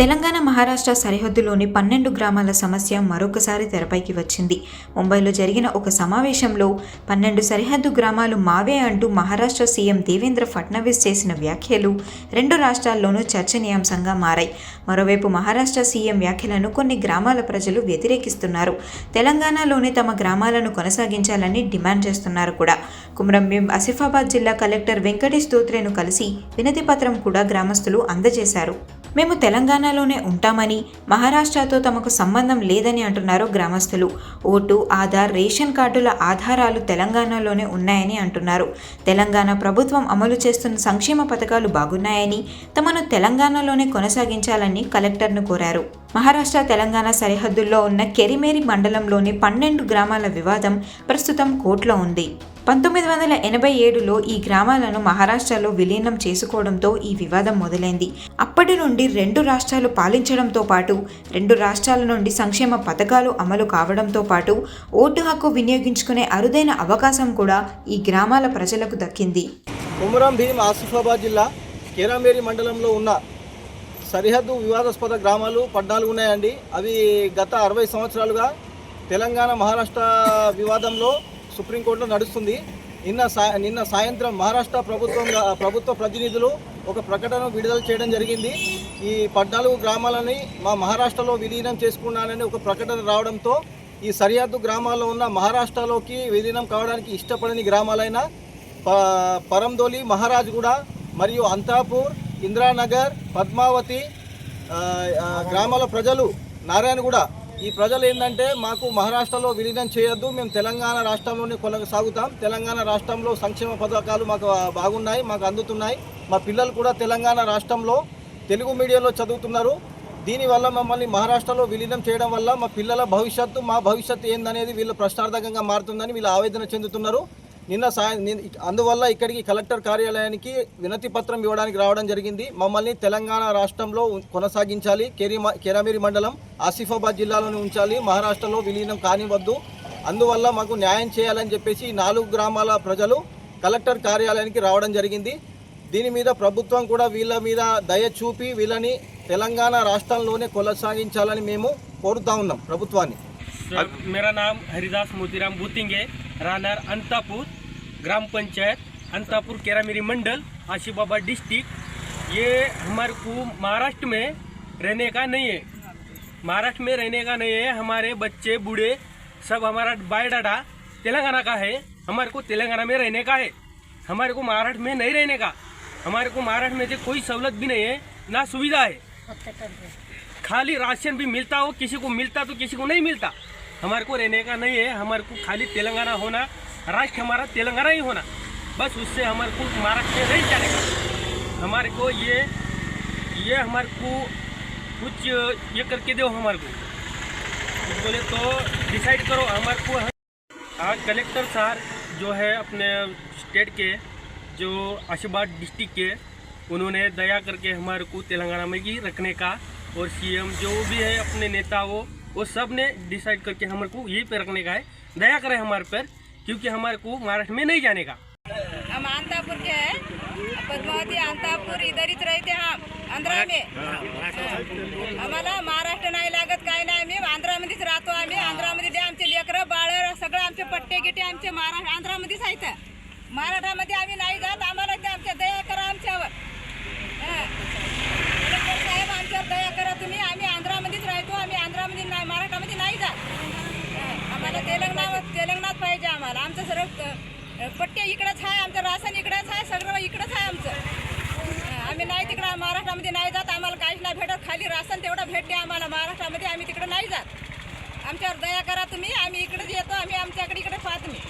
తెలంగాణ మహారాష్ట్ర సరిహద్దులోని పన్నెండు గ్రామాల సమస్య మరొకసారి తెరపైకి వచ్చింది. ముంబైలో జరిగిన ఒక సమావేశంలో పన్నెండు సరిహద్దు గ్రామాలు మావే అంటూ మహారాష్ట్ర సీఎం దేవేంద్ర ఫడ్నవీస్ చేసిన వ్యాఖ్యలు రెండు రాష్ట్రాల్లోనూ చర్చనీయాంశంగా మారాయి. మరోవైపు మహారాష్ట్ర సీఎం వ్యాఖ్యలను కొన్ని గ్రామాల ప్రజలు వ్యతిరేకిస్తున్నారు. తెలంగాణలోనే తమ గ్రామాలను కొనసాగించాలని డిమాండ్ చేస్తున్నారు కూడా. కుమ్రంభీం ఆసిఫాబాద్ జిల్లా కలెక్టర్ వెంకటేష్ దోత్రేను కలిసి వినతి పత్రం కూడా గ్రామస్తులు అందజేశారు. మేము తెలంగాణలోనే ఉంటామని మహారాష్ట్రతో తమకు సంబంధం లేదని అంటున్నారు గ్రామస్తులు. ఓటు ఆధార్ రేషన్ కార్డుల ఆధారాలు తెలంగాణలోనే ఉన్నాయని అంటున్నారు. తెలంగాణ ప్రభుత్వం అమలు చేస్తున్న సంక్షేమ పథకాలు బాగున్నాయని తమను తెలంగాణలోనే కొనసాగించాలని కలెక్టర్ను కోరారు. మహారాష్ట్ర తెలంగాణ సరిహద్దుల్లో ఉన్న కెరిమేరి మండలంలోని పన్నెండు గ్రామాల వివాదం ప్రస్తుతం కోర్టులో ఉంది. పంతొమ్మిది వందల ఎనభై ఏడులో ఈ గ్రామాలను మహారాష్ట్రలో విలీనం చేసుకోవడంతో ఈ వివాదం మొదలైంది. అప్పటి నుండి రెండు రాష్ట్రాలు పాలించడంతో పాటు రెండు రాష్ట్రాల నుండి సంక్షేమ పథకాలు అమలు కావడంతో పాటు ఓటు హక్కు వినియోగించుకునే అరుదైన అవకాశం కూడా ఈ గ్రామాల ప్రజలకు దక్కింది. ఉమరం భీం ఆసిఫాబాద్ జిల్లా కేరామేరి మండలంలో ఉన్న సరిహద్దు వివాదాస్పద గ్రామాలు పద్నాలుగు ఉన్నాయండి. అవి గత అరవై సంవత్సరాలుగా తెలంగాణ మహారాష్ట్ర వివాదంలో సుప్రీంకోర్టులో నడుస్తుంది. నిన్న సా నిన్న సాయంత్రం మహారాష్ట్ర ప్రభుత్వం ప్రభుత్వ ప్రతినిధులు ఒక ప్రకటన విడుదల చేయడం జరిగింది. ఈ పద్నాలుగు గ్రామాలని మా మహారాష్ట్రలో విలీనం చేసుకున్నానని ఒక ప్రకటన రావడంతో ఈ సరిహద్దు గ్రామాల్లో ఉన్న మహారాష్ట్రలోకి విలీనం కావడానికి ఇష్టపడని గ్రామాలైన ప- పరందోలి మహారాజ్గూడ మరియు అంతాపూర్ ఇంద్రానగర్ పద్మావతి గ్రామాల ప్రజలు నారాయణగూడ. ఈ ప్రజలు ఏంటంటే మాకు మహారాష్ట్రలో విలీనం చేయొద్దు మేము తెలంగాణ రాష్ట్రంలోనే కొనసాగుతాం. తెలంగాణ రాష్ట్రంలో సంక్షేమ పథకాలు మాకు బాగున్నాయి మాకు అందుతున్నాయి. మా పిల్లలు కూడా తెలంగాణ రాష్ట్రంలో తెలుగు మీడియంలో చదువుతున్నారు. దీనివల్ల మమ్మల్ని మహారాష్ట్రలో విలీనం చేయడం వల్ల మా పిల్లల భవిష్యత్తు మా భవిష్యత్తు ఏందనేది వీళ్ళు ప్రశ్నార్థకంగా మారుతుందని వీళ్ళు ఆవేదన చెందుతున్నారు. నిన్న సాయం నిన్న- అందువల్ల ఇక్కడికి కలెక్టర్ కార్యాలయానికి వినతి పత్రం ఇవ్వడానికి రావడం జరిగింది మమ్మల్ని తెలంగాణ రాష్ట్రంలో ఉ- కొనసాగించాలి కేరిమ కేరామేరి మండలం ఆసిఫాబాద్ జిల్లాలోనే ఉంచాలి మహారాష్ట్రలో విలీనం కానివద్దు అందువల్ల మాకు న్యాయం చేయాలని చెప్పేసి ఈ నాలుగు గ్రామాల ప్రజలు కలెక్టర్ కార్యాలయానికి రావడం జరిగింది దీని మీద ప్రభుత్వం కూడా వీళ్ళ మీద దయ చూపి వీళ్ళని తెలంగాణ రాష్ట్రంలోనే కొనసాగించాలని మేము కోరుతా ఉన్నాం ప్రభుత్వాన్ని सर मेरा नाम हरिदास मोतीराम बुतिंगे राहणार अंतापुर ग्राम पंचायत, अंतापुर केरामेरी मंडल, आशीबाबा डिस्ट्रिक्ट। ये हमारे को महाराष्ट्र में रहने का नहीं है। महाराष्ट्र में रहने का नहीं है। हमारे बच्चे, बूढ़े, सब हमारा बायोडाटा तेलंगाना का है। हमारे को तेलंगाना में रहने का है। हमारे को महाराष्ट्र में नहीं रहने का। हमारे को महाराष्ट्र में से कोई सहूलत भी नहीं है, ना सुविधा है। खाली राशन भी मिलता हो, किसी को मिलता तो किसी को नहीं मिलता। हमारे को रहने का नहीं है। हमारे को खाली तेलंगाना होना राष्ट्र हमारा तेलंगाना ही होना। बस उससे हमारे को महाराष्ट्र में नहीं का हमारे को ये ये हमारे को कुछ ये करके दो हमारे को। बोले तो डिसाइड करो, हमारे को आज कलेक्टर सर जो है अपने स्टेट के, जो आशीर्वाद डिस्ट्रिक्ट के, उन्होंने दया करके हमारे को तेलंगाना में ही रखने का और सीएम जो भी है, अपने नेता वो वो सबने डिसाइड करके हमारे को यही पे रखने का है। दया करें हमारे पर। क्योंकि हमारे को महाराष्ट्र में नहीं जाने का। हम आंतापुर के हैं। पद्मावती अंतापुर इधर ही रहते हम आंध्रा में। आम्हाला महाराष्ट्र नाही लागत काही नाही आम्ही आंध्रामध्येच राहतो आम्ही आंध्रामध्ये ते आमचे लेकरं बाळ सगळं आमचे पट्टे गिटे आमचे महाराष्ट्र आंध्रामध्येच आहेत महाराष्ट्रामध्ये आम्ही नाही जात, आम्हाला पट्ट्या इकडंच आहे आमचं रासन इकडंच आहे सगळं इकडंच आहे आमचं. आम्ही नाही तिकडं महाराष्ट्रामध्ये नाही जात आम्हाला काहीच नाही भेटत खाली रासन तेवढं भेटते आम्हाला महाराष्ट्रामध्ये आम्ही तिकडं नाही जात. आमच्यावर दया करा तुम्ही आम्ही इकडंच येतो आम्ही आमच्याकडे इकडे पाहत नाही.